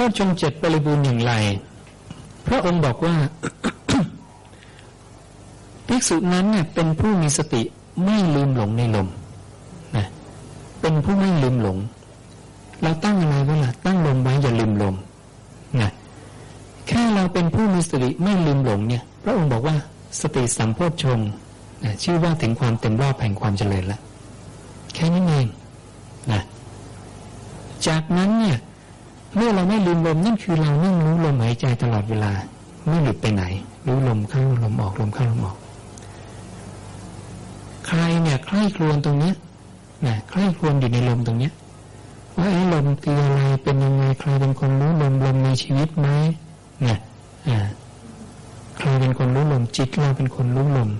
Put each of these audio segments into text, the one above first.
พ่อชงเจ็ดบริบูรณ์อย่างไร พระองค์บอกว่า ภิกษุนั้นเนี่ยเป็นผู้มีสติไม่ลืมหลงในลมนะเป็นผู้ไม่ลืมหลง เราตั้งอะไรไว้ล่ะตั้งลมไว้อย่าลืมลมนะแค่เราเป็นผู้มีสติไม่ลืมหลงเนี่ย พระองค์บอกว่าสติสัมโพชงนะชื่อว่าถึงความเต็มรอบแห่งความเจริญแล้วแค่นี้เองนะจากนั้นเนี่ย เมื่อเราไม่ลืมลมนั่นคือเรานั่งรู้ลมหายใจตลอดเวลา ไม่หลุดไปไหน รู้ลมเข้าลมออกลมเข้าลมออก ใครเนี่ยใคร่ครวญตรงเนี้ยนะใคร่ครวญอยู่ในลมตรงเนี้ยว่าไอ้ลมคืออะไรเป็นยังไงใครเป็นคนรู้ลมลมมีชีวิตไหมนะอ่าใครเป็นคนรู้ลมจิตเราเป็นคนรู้ลม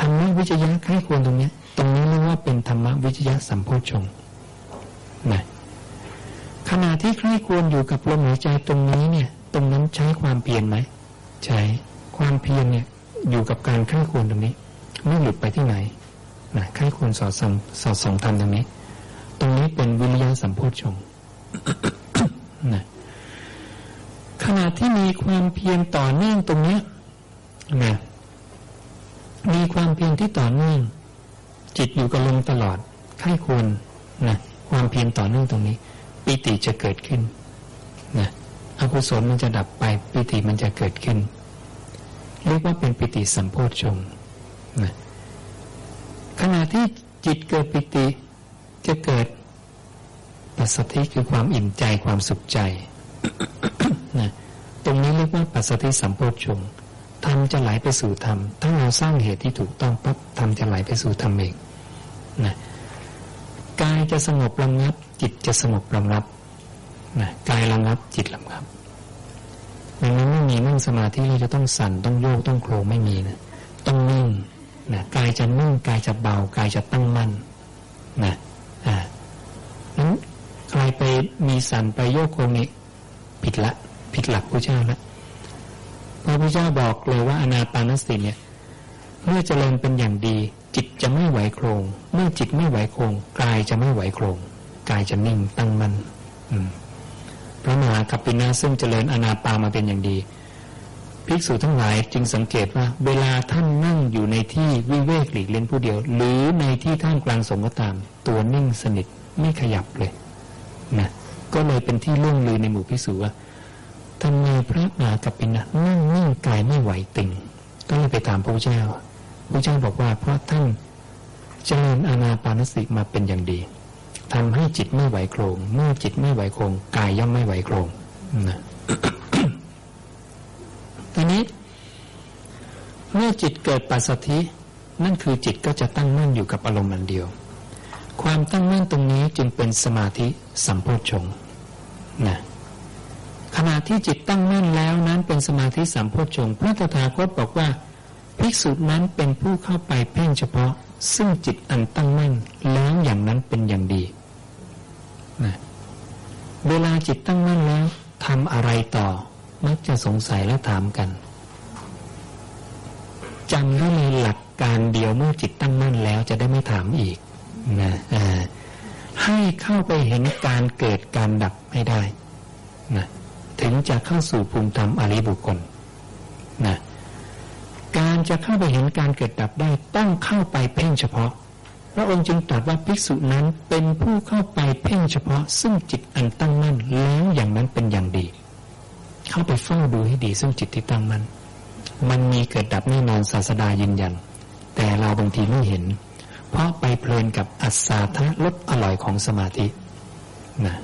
ธรรมะวิจยะใคร่ครวญตรงเนี้ย ตรงนี้เรียกว่าเป็นธรรมะวิจยะสัมโพชฌงค์นะ ที่ใคร่ควรอยู่กับลมหายใจตรงนี้เนี่ย ตรงนั้นใช้ความเพียรไหมใช้ความเพียรเนี่ยอยู่กับการใคร่ควรตรงนี้ ไม่หลุดไปที่ไหนนะใคร่ควรสอดส่องสอดส่องทำตรงนี้ ตรงนี้เป็นวิริยะสัมโพชฌงค์นะขณะที่มีความเพียรต่อเนื่องตรงนี้นะมีความเพียรที่ต่อเนื่องจิตอยู่กับลมตลอดใคร่ควรนะความเพียรต่อเนื่องตรงนี้ ปิติจะเกิดขึ้นนะอกุศลมันจะดับไปปิติมันจะเกิดขึ้น เรียกว่าเป็นปิติสัมโพชฌงค์นะขณะที่จิตเกิดปิติจะเกิดปัสสธิคือความอิ่มใจความสุขใจนะตรงนี้เรียกว่าปัสสธิสัมโพชฌงค์ธรรมจะไหลไปสู่ธรรมถ้าเราสร้างเหตุที่ถูกต้องปั๊บธรรมจะไหลไปสู่ธรรมเองนะ กายจะสงบระงับ จิตจะสงบระงับนะกายระงับจิตระงับดังนั้นไม่มีนั่งสมาธิเราจะต้องสั่นต้องโยกต้องโครงไม่มีนะต้องนิ่งนะกายจะนิ่งกายจะเบากายจะตั้งมั่นนะอ่านั้นใครไปมีสั่นไปโยกโครงนี่ผิดละ ผิดหลักพระเจ้าละพระพุทธเจ้าบอกเลยว่าอนาปานสติเนี่ย เมื่อเจริญเป็นอย่างดี จิตจะไม่ไหวโครง เมื่อจิตไม่ไหวโครงกายจะไม่ไหวโครงกายจะนิ่งตั้งมัน่นพระมหากัปปินาซึ่งเจริญอนาปามาเป็นอย่างดีภิกษุทั้งหลายจึงสังเกตว่า เวลาท่านนั่งอยู่ในที่วิเวกหลีกเล่นผู้เดียว หรือในที่ท่ามกลางสงฆ์ก็ตาม ตัวนิ่งสนิทไม่ขยับเลยนะก็เลยเป็นที่เรื่องลือในหมู่ภิกษุว่าทำไมพระมหากัปปินะนั่งนิ่งกายไม่ไหวติงก็เลยไปถามพระเจ้า พระเจ้าบอกว่าเพราะท่านเจริญอานาปานสติมาเป็นอย่างดีทำให้จิตไม่ไหวโครง เมื่อจิตไม่ไหวโครงกายย่อมไม่ไหวโครงนะทีนี้ เมื่อจิตเกิดปัสสธินั่นคือจิตก็จะตั้งมั่นอยู่กับอารมณ์อันเดียว ความตั้งมั่นตรงนี้จึงเป็นสมาธิสัมโพชฌงนะขณะที่จิตตั้งมั่นแล้วนั้นเป็นสมาธิสัมโพชฌงพระตถาคตบอกว่า ภิกษุนั้นเป็นผู้เข้าไปเพ่งเฉพาะ ซึ่งจิตอันตั้งมั่นแล้วอย่างนั้นเป็นอย่างดีนะเวลาจิตตั้งมั่นแล้วทำอะไรต่อ มักจะสงสัยและถามกันจำได้ในหลักการเดียวเมื่อจิตตั้งมั่นแล้วจะได้ไม่ถามอีกนะให้เข้าไปเห็นการเกิดการดับให้ได้นะถึงจะเข้าสู่ภูมิธรรมอริบุคคลนะ การจะเข้าไปเห็นการเกิดดับได้ต้องเข้าไปเพ่งเฉพาะ พระองค์จึงตรัสว่าภิกษุนั้นเป็นผู้เข้าไปเพ่งเฉพาะ ซึ่งจิตอันตั้งมั่นแล้วอย่างนั้นเป็นอย่างดี เข้าไปเฝ้าดูให้ดีซึ่งจิตที่ตั้งมั่นมันมีเกิดดับแน่นอนศาสดายืนยัน แต่เราบางทีไม่เห็น เพราะไปเพลินกับอัศาทะลดอร่อยของสมาธินะ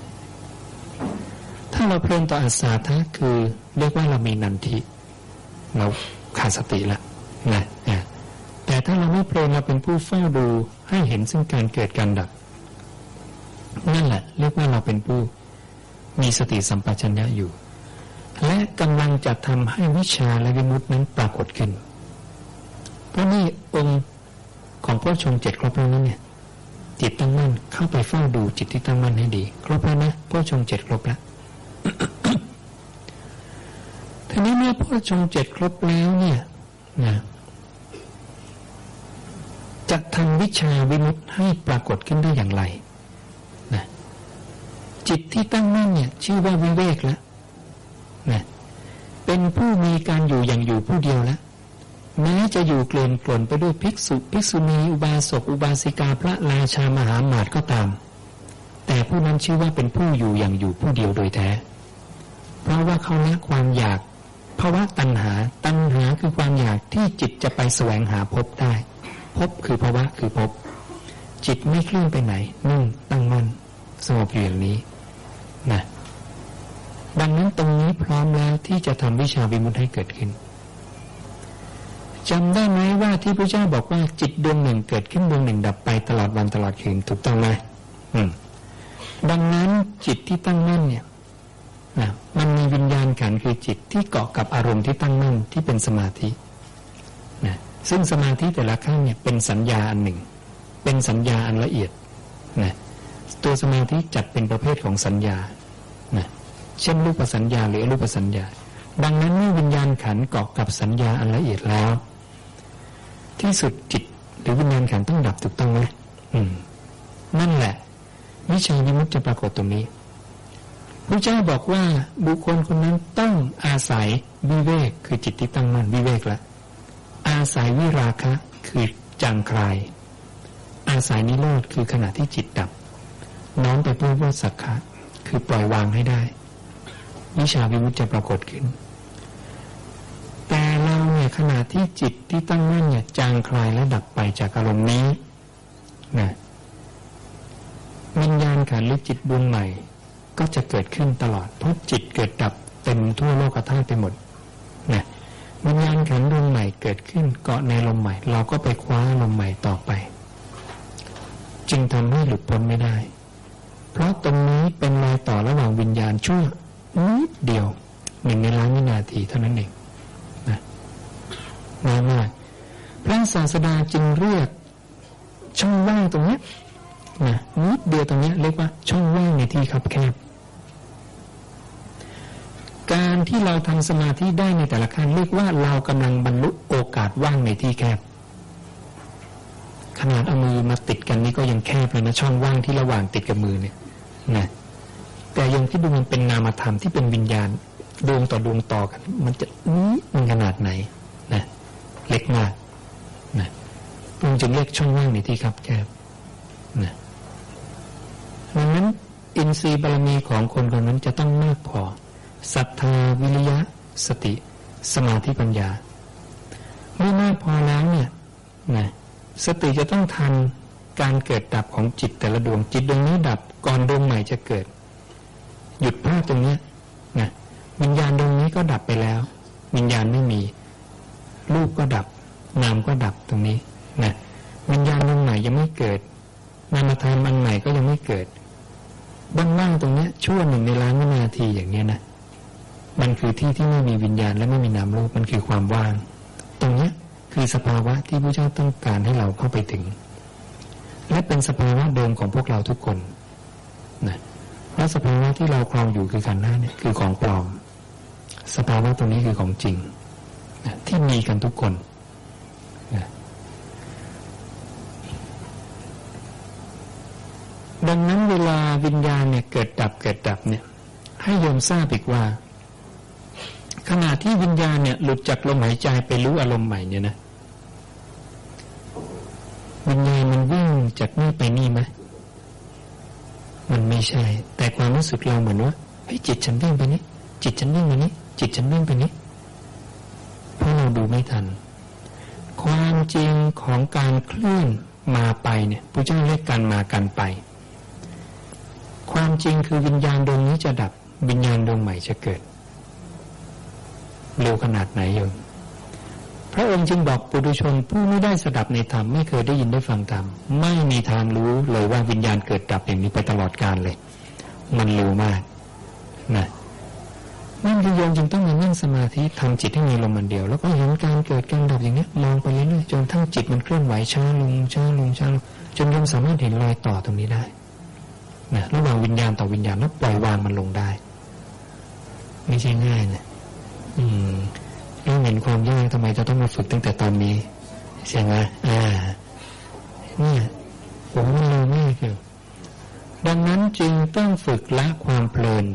ถ้าเราเพลินต่ออาสาทะคือเรียกว่าเรามีนันทิเราขาดสติละ นะแต่ถ้าเราไม่เพลินเราเป็นผู้เฝ้าดูให้เห็นซึ่งการเกิดการดับ นั่นแหละเรียกว่าเราเป็นผู้มีสติสัมปชัญญะอยู่ และกำลังจะทำให้วิชาและวิมุตินั้นปรากฏขึ้น เพราะนี่องค์ของพระชงเจ็ดครบแล้วนั้นเนี่ยจิตตั้งมั่นเข้าไปเฝ้าดูจิตที่ตั้งมั่นให้ดี ครบแล้วนะพระชงเจ็ดครบแล้วทีนี้เมื่อพ่อชงเจ็ดครบแล้วเนี่ย นะจะทำวิชาวิมุตให้ปรากฏขึ้นได้อย่างไรนะจิตที่ตั้งมั่นเนี่ย ชื่อว่าวิเวกแล้วนะเป็นผู้มีการอยู่อย่างอยู่ผู้เดียวแล้วแม้จะอยู่เกลื่อนกล่นไปด้วยภิกษุภิกษุณีอุบาสกอุบาสิกาพระราชามหาหมาตก็ตาม แต่ผู้นั้นชื่อว่าเป็นผู้อยู่อย่างอยู่ผู้เดียวโดยแท้ เพราะว่าเขาละความอยาก ภาวะตัณหา ตัณหาคือความอยากที่จิตจะไปแสวงหาพบได้พบคือภาวะคือพบ จิตไม่เคลื่อนไปไหนนิ่งตั้งมั่นสงบอยู่อย่างนี้นะดังนั้นตรงนี้พร้อมแล้วที่จะทำวิชาวิมุตให้เกิดขึ้นจำได้ไหมว่าที่พระเจ้าบอกว่าจิตดวงหนึ่งเกิดขึ้นดวงหนึ่งดับไปตลอดวันตลอดคืนถูกต้องไหมอืมดังนั้นจิตที่ตั้งมั่นเนี่ย มันมีวิญญาณขันคือจิตที่เกาะกับอารมณ์ที่ตั้งมั่นที่เป็นสมาธินะซึ่งสมาธิแต่ละขั้นเนี่ยเป็นสัญญาอันหนึ่ง เป็นสัญญาอันละเอียดนะตัวสมาธิจัดเป็นประเภทของสัญญานะเช่นรูปสัญญาหรืออรูปสัญญา ดังนั้นเมื่อวิญญาณขันเกาะกับสัญญาอันละเอียดแล้ว ที่สุดจิตหรือวิญญาณขันต้องดับถูกต้องไหมนั่นแหละ วิชาวิมุตจะปรากฏตรงนี้ พระเจ้าบอกว่าบุคคลคนนั้นต้องอาศัยวิเวกคือจิตที่ตั้งมั่นวิเวกละ อาศัยวิราคะคือจางคลาย อาศัยนิโรธคือขณะที่จิตดับ น้อมไปเพื่อว่าสักขะคือปล่อยวางให้ได้ วิชาวิมุตจะปรากฏขึ้น แต่เราเนี่ยขณะที่จิตที่ตั้งมั่นเนี่ยจางคลายและดับไปจากอารมณ์นี้นะวิญญาณขันหรือจิตดวงใหม่ ก็จะเกิดขึ้นตลอด เพราะจิตเกิดดับเต็มทั่วโลกธาตุไปหมดนะวิญญาณขันดวงใหม่เกิดขึ้นเกาะในลมใหม่ เราก็ไปคว้าลมใหม่ต่อไป จึงทำให้หลุดพ้นไม่ได้ เพราะตรงนี้เป็นรอยต่อระหว่างวิญญาณชั่วนิดเดียวหนึ่งในล้านวินาทีเท่านั้นเองนะน้อยมากพระศาสดาจึงเรียกช่องว่างตรงนี้นะนิดเดียวตรงนี้เรียกว่าช่องว่างในที่คับแคบ การที่เราทำสมาธิได้ในแต่ละขั้นเรียกว่าเรากำลังบรรลุโอกาสว่างในที่แคบ ขนาดเอามือมาติดกันนี่ก็ยังแคบเลยนะช่องว่างที่ระหว่างติดกับมือเนี่ยนะแต่ยังที่ดูมันเป็นนามธรรมที่เป็นวิญญาณดวงต่อดวงต่อกัน มันจะนี้มันขนาดไหนนะเล็กมากนะพระองค์จะเรียกช่องว่างในที่คับแคบนะดังนั้น อินทรีย์บารมีของคนคนนั้นจะต้องมากพอ ศรัทธาวิริยะ สติ สมาธิปัญญา เมื่อมากพอแล้วเนี่ยนะสติจะต้องทันการเกิดดับของจิตแต่ละดวงจิตดวงนี้ดับก่อนดวงใหม่จะเกิด หยุดภาพตรงนี้นะวิญญาณดวงนี้ก็ดับไปแล้ว วิญญาณไม่มีรูปก็ดับ นามก็ดับตรงนี้นะวิญญาณดวงใหม่ยังไม่เกิด นามธรรมอันใหม่ก็ยังไม่เกิดว่างๆตรงนี้ชั่วหนึ่งในล้านวินาทีอย่างเนี้ยนะ มันคือที่ที่ไม่มีวิญญาณและไม่มีนามรูปมันคือความว่าง ตรงนี้คือสภาวะที่พระเจ้าต้องการให้เราเข้าไปถึง และเป็นสภาวะเดิมของพวกเราทุกคนนะเพราะสภาวะที่เราครองอยู่คือขันธ์หน้าเนี่ยคือของปลอม สภาวะตรงนี้คือของจริงนะที่มีกันทุกคนนะดังนั้นเวลาวิญญาณเนี่ยเกิดดับเกิดดับเนี่ย ให้โยมทราบอีกว่า ขณะที่วิญญาณเนี่ยหลุดจากลมหายใจไปรู้อารมณ์ใหม่เนี่ยนะวิญญาณมันวิ่งจากนี่ไปนี่ไหมมันไม่ใช่ แต่ความรู้สึกเราเหมือนว่าเฮ้ยจิตฉันวิ่งไปนี้ จิตฉันวิ่งไปนี้ จิตฉันวิ่งไปนี้เพราะเราดูไม่ทัน ความจริงของการเคลื่อนมาไปเนี่ยพระเจ้าเรียกการมาการไป ความจริงคือวิญญาณดวงนี้จะดับ วิญญาณดวงใหม่จะเกิด เร็วขนาดไหนโยมพระองค์จึงบอกปุถุชนผู้ไม่ได้สดับในธรรมไม่เคยได้ยินได้ฟังธรรมไม่มีทางรู้เลยว่าวิญญาณเกิดดับอย่างนี้ไปตลอดกาลเลย มันเร็วมากนะนั่นคือโยมจึงต้องมานั่งสมาธิทำจิตให้มีลมมันเดียว แล้วก็เห็นการเกิดการดับอย่างนี้มองไปเรื่อยๆจนทั้งจิตมันเคลื่อนไหวช้าลงช้าลงช้าลงจนโยมสามารถเห็นรอยต่อตรงนี้ได้นะระหว่างวิญญาณต่อวิญญาณแล้วปล่อยวางมันลงได้ ไม่ใช่ง่ายนะ อืมแล้วเห็นความยากทำไมจะต้องมาฝึกตั้งแต่ตอนนี้ใช่ไหมอ่าเนี่ยผมมันเร็วมากคือดังนั้นจึงต้องฝึกละความเพลิน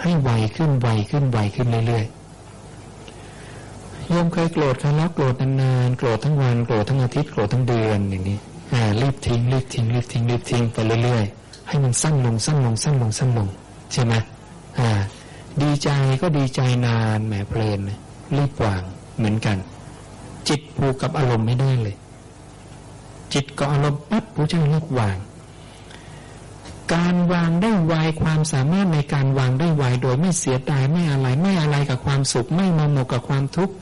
ให้ไวขึ้นไวขึ้นไวขึ้นเรื่อยๆโยมเคยโกรธใครแล้วโกรธนานๆโกรธทั้งวันโกรธทั้งอาทิตย์โกรธทั้งเดือนอย่างนี้อ่ารีบทิ้งรีบทิ้งรีบทิ้งรีบทิ้งไปเรื่อยๆให้มันสั้นลงสั้นลงสั้นลงสั้นลงใช่ไหมอ่า ดีใจก็ดีใจนานแหมเพลินรีบวางเหมือนกัน จิตผูกกับอารมณ์ไม่ได้เลย จิตก็อารมณ์ปั๊บผู้เจ้ารีบวาง การวางได้ไวความสามารถในการวางได้ไวโดยไม่เสียดายไม่อะไรไม่อะไรกับความสุข ไม่มาหมกกับความทุกข์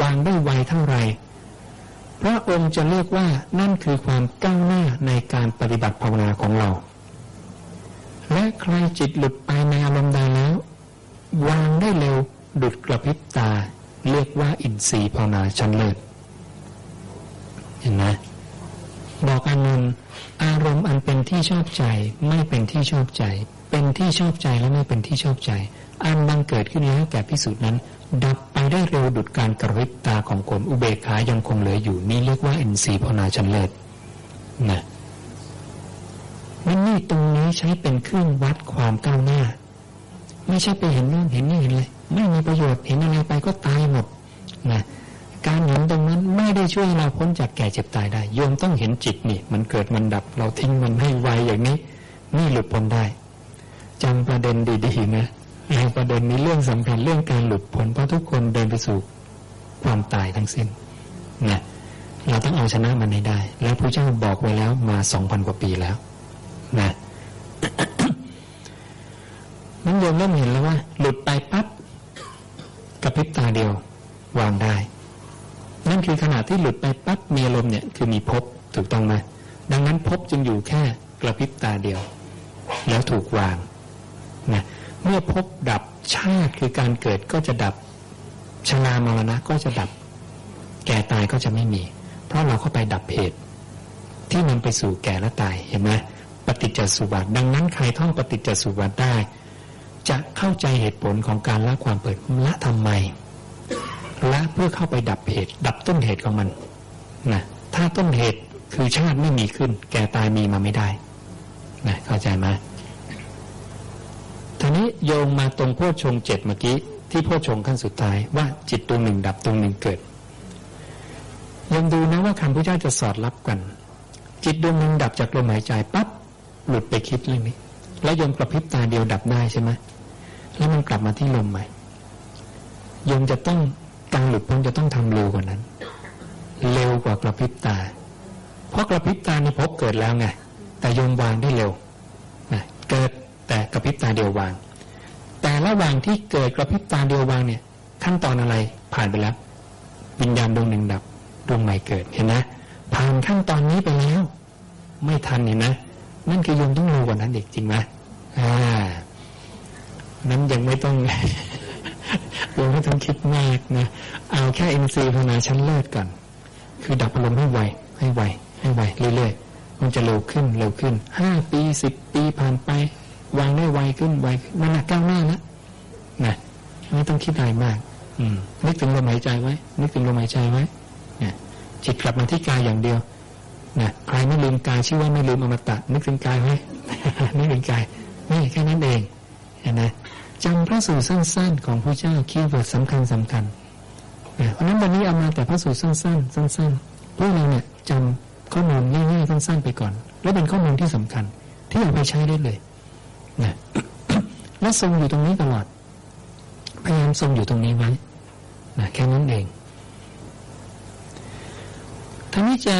วางได้ไวเท่าไหร่พระองค์จะเรียกว่านั่นคือความก้าวหน้าในการปฏิบัติภาวนาของเรา และใครจิตหลุดไปในอารมณ์ใดแล้ว วางได้เร็วดุดกระพริบตา เรียกว่าอินทรีย์ภาวนาชั้นเลิศเห็นไหมบอกอานนท์อารมณ์อันเป็นที่ชอบใจ ไม่เป็นที่ชอบใจ เป็นที่ชอบใจและไม่เป็นที่ชอบใจ อันบังเกิดขึ้นแล้วแก่พิสูจน์นั้น ดับไปได้เร็วดุดการกระพริบตาของคนอุเบกขายังคงเหลืออยู่นี่เรียกว่าอินทรีย์ภาวนาชั้นเลิศนะนี่ตรงนี้ใช้เป็นเครื่องวัดความก้าวหน้า ไม่ใช่ไปเห็นโน่นเห็นนี่เห็นเลยไม่มีประโยชน์เห็นอะไรไปก็ตายหมดนะการเห็นตรงนั้นไม่ได้ช่วยเราพ้นจากแก่เจ็บตายได้ โยมต้องเห็นจิตนี่มันเกิดมันดับ เราทิ้งมันให้ไวอย่างนี้ นี่หลุดพ้นได้จำประเด็นดีๆนะในประเด็นนี้เรื่องสำคัญเรื่องการหลุดพ้นเพราะทุกคนเดินไปสู่ความตายทั้งสิ้นนะเราต้องเอาชนะมันให้ได้ แล้วพระเจ้าบอกไว้แล้วมาสองพันกว่าปีแล้วนะนั้นโย มเริ่มเห็นแล้วว่า หลุดไปปั๊บกระพริบตาเดียว วางได้ นั่นคือขณะที่หลุดไปปั๊บมีอารมณ์เนี่ยคือมีภพถูกต้องไหมดังนั้นภพจึงอยู่แค่กระพริบตาเดียว แล้วถูกวางนะเมื่อภพดับชาติคือการเกิดก็จะดับชรามรณะก็จะดับ แก่ตายก็จะไม่มี เพราะเราเข้าไปดับเหตุ ที่นำไปสู่แก่และตายเห็นไหมปฏิจจสุบัติดังนั้นใครท่องปฏิจจสุบัติได้ จะเข้าใจเหตุผลของการละความเปิดละทำไมละเพื่อเข้าไปดับเหตุ ดับต้นเหตุของมันนะถ้าต้นเหตุคือชาติไม่มีขึ้น แก่ตายมีมาไม่ได้นะเข้าใจไหมทีนี้โยงมาตรงโพชงเจ็ดเมื่อกี้ที่โพชงขั้นสุดท้ายว่าจิตตัวหนึ่งดับตัวหนึ่งเกิดยังดูนะว่าคำพระเจ้าจะสอดรับกัน จิตดวงหนึ่งดับจากลมหายใจปั๊บหลุดไปคิดเรื่องนี้ แล้วยมกระพริบตาเดียวดับได้ใช่ไหม แล้วมันกลับมาที่ลมใหม่ยมจะต้องการหลุดพ้นจะต้องทำเร็วกว่านั้น เร็วกว่ากระพริบตา เพราะกระพริบตานี่พบเกิดแล้วไง แต่ยมวางได้เร็วนะเกิดแต่กระพริบตาเดียววาง แต่ระหว่างที่เกิดกระพริบตาเดียววางเนี่ย ขั้นตอนอะไรผ่านไปแล้ววิญญาณดวงหนึ่งดับดวงใหม่เกิดเห็นไหมผ่านขั้นตอนนี้ไปแล้ว ไม่ทันเห็นไหมนั่นคือโยมต้องรู้กว่านั้นเด็กจริงไหมอ่า นั้นยังไม่ต้องโยมไม่ต้องคิดมากนะ เอาแค่อินทรีย์ภาวนาชั้นเลิศก่อน คือดับอารมณ์ให้ไว ให้ไว ให้ไว เรื่อยๆ มันจะเร็วขึ้น เร็วขึ้น ห้าปีสิบปีผ่านไป วางได้ไวขึ้น ไวมันหนักก้าวหน้านะนะไม่ต้องคิดอะไรมาก อืม นึกถึงลมหายใจไว้ นึกถึงลมหายใจไว้เนี่ยจิตกลับมาที่กายอย่างเดียวนะใครไม่ลืมกายชื่อว่าไม่ลืมอมตะ นึกถึงกายไว้นึกถึงกายนี่แค่นั้นเองเห็นไหม จำพระสูตรสั้น ๆ ของพระเจ้าคีย์เวิร์ดสำคัญสำคัญเพราะนั้นวันนี้เอามาแต่พระสูตรสั้น ๆ สั้นๆพวกเราเนี่ยจำข้อมูลง่ายๆสั้น ๆ ไปก่อน แล้วเป็นข้อมูลที่สำคัญ ที่เอาไปใช้ได้เลยนะและทรงอยู่ตรงนี้ตลอดพยายามทรงอยู่ตรงนี้ไว้นะแค่นั้นเองท่านี้จะ